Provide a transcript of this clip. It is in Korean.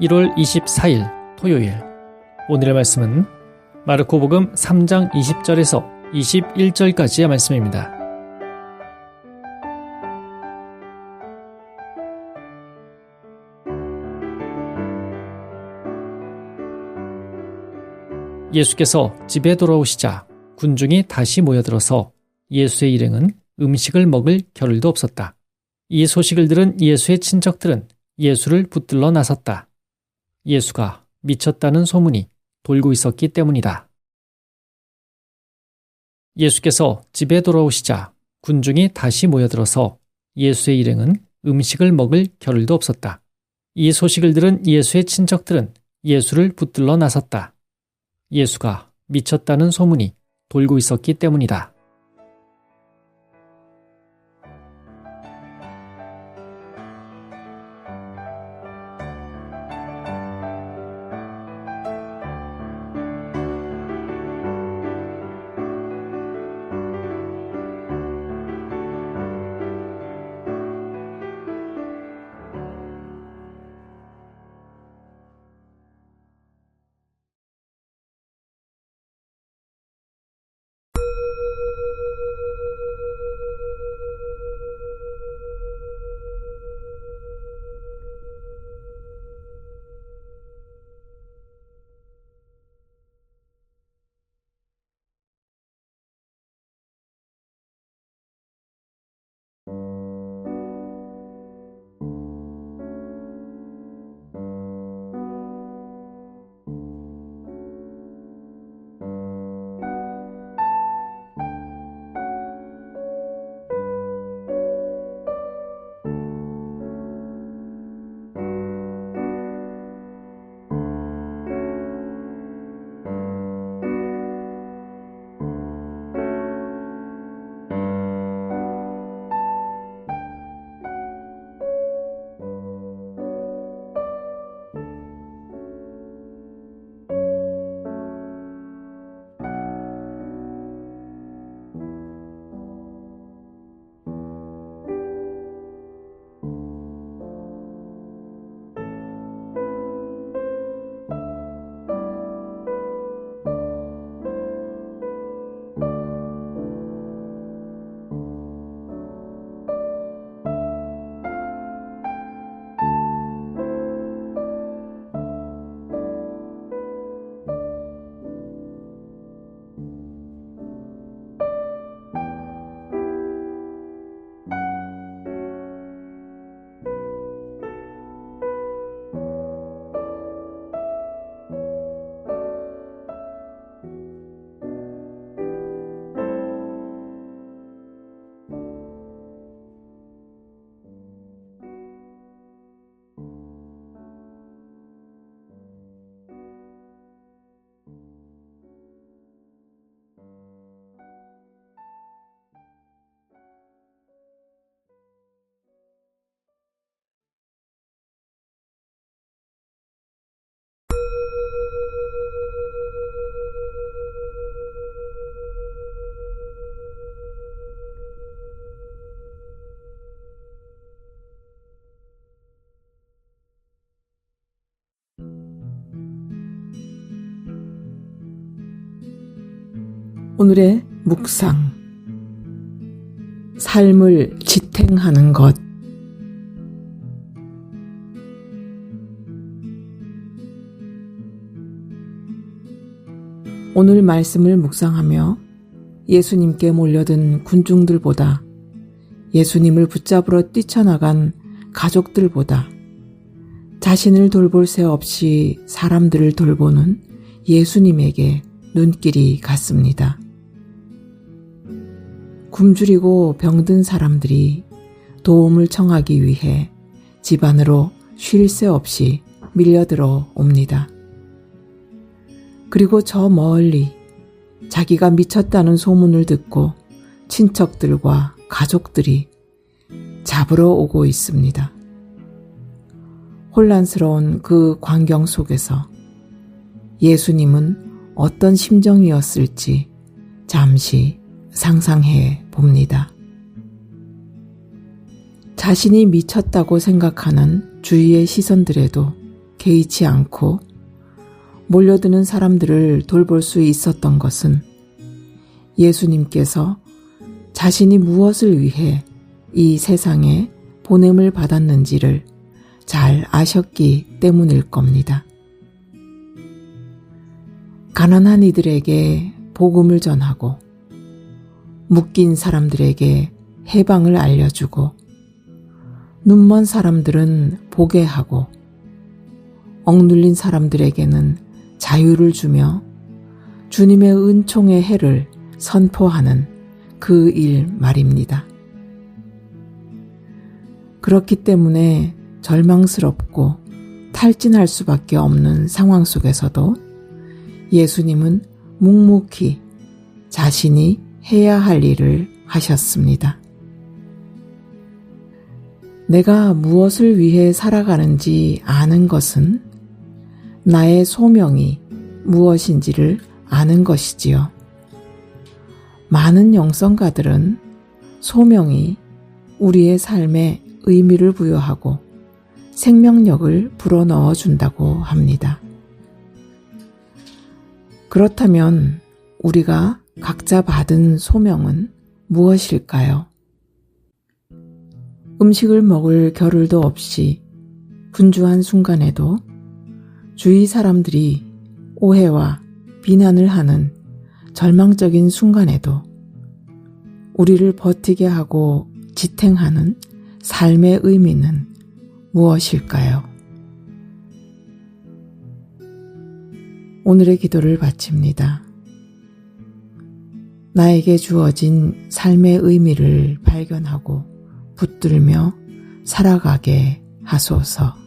1월 24일 토요일 오늘의 말씀은 마르코복음 3장 20절에서 21절까지의 말씀입니다. 예수께서 집에 돌아오시자 군중이 다시 모여들어서 예수의 일행은 음식을 먹을 겨를도 없었다. 이 소식을 들은 예수의 친척들은 예수를 붙들러 나섰다. 예수가 미쳤다는 소문이 돌고 있었기 때문이다. 예수께서 집에 돌아오시자 군중이 다시 모여들어서 예수의 일행은 음식을 먹을 겨를도 없었다. 이 소식을 들은 예수의 친척들은 예수를 붙들러 나섰다. 예수가 미쳤다는 소문이 돌고 있었기 때문이다. 오늘의 묵상. 삶을 지탱하는 것. 오늘 말씀을 묵상하며 예수님께 몰려든 군중들보다 예수님을 붙잡으러 뛰쳐나간 가족들보다 자신을 돌볼 새 없이 사람들을 돌보는 예수님에게 눈길이 갔습니다. 굶주리고 병든 사람들이 도움을 청하기 위해 집 안으로 쉴 새 없이 밀려들어 옵니다. 그리고 저 멀리 자기가 미쳤다는 소문을 듣고 친척들과 가족들이 잡으러 오고 있습니다. 혼란스러운 그 광경 속에서 예수님은 어떤 심정이었을지 잠시 상상해 봅니다. 자신이 미쳤다고 생각하는 주위의 시선들에도 개의치 않고 몰려드는 사람들을 돌볼 수 있었던 것은 예수님께서 자신이 무엇을 위해 이 세상에 보냄을 받았는지를 잘 아셨기 때문일 겁니다. 가난한 이들에게 복음을 전하고 묶인 사람들에게 해방을 알려주고 눈먼 사람들은 보게 하고 억눌린 사람들에게는 자유를 주며 주님의 은총의 해를 선포하는 그 일 말입니다. 그렇기 때문에 절망스럽고 탈진할 수밖에 없는 상황 속에서도 예수님은 묵묵히 자신이 해야 할 일을 하셨습니다. 내가 무엇을 위해 살아가는지 아는 것은 나의 소명이 무엇인지를 아는 것이지요. 많은 영성가들은 소명이 우리의 삶에 의미를 부여하고 생명력을 불어넣어 준다고 합니다. 그렇다면 우리가 각자 받은 소명은 무엇일까요? 음식을 먹을 겨를도 없이 분주한 순간에도 주위 사람들이 오해와 비난을 하는 절망적인 순간에도 우리를 버티게 하고 지탱하는 삶의 의미는 무엇일까요? 오늘의 기도를 바칩니다. 나에게 주어진 삶의 의미를 발견하고 붙들며 살아가게 하소서.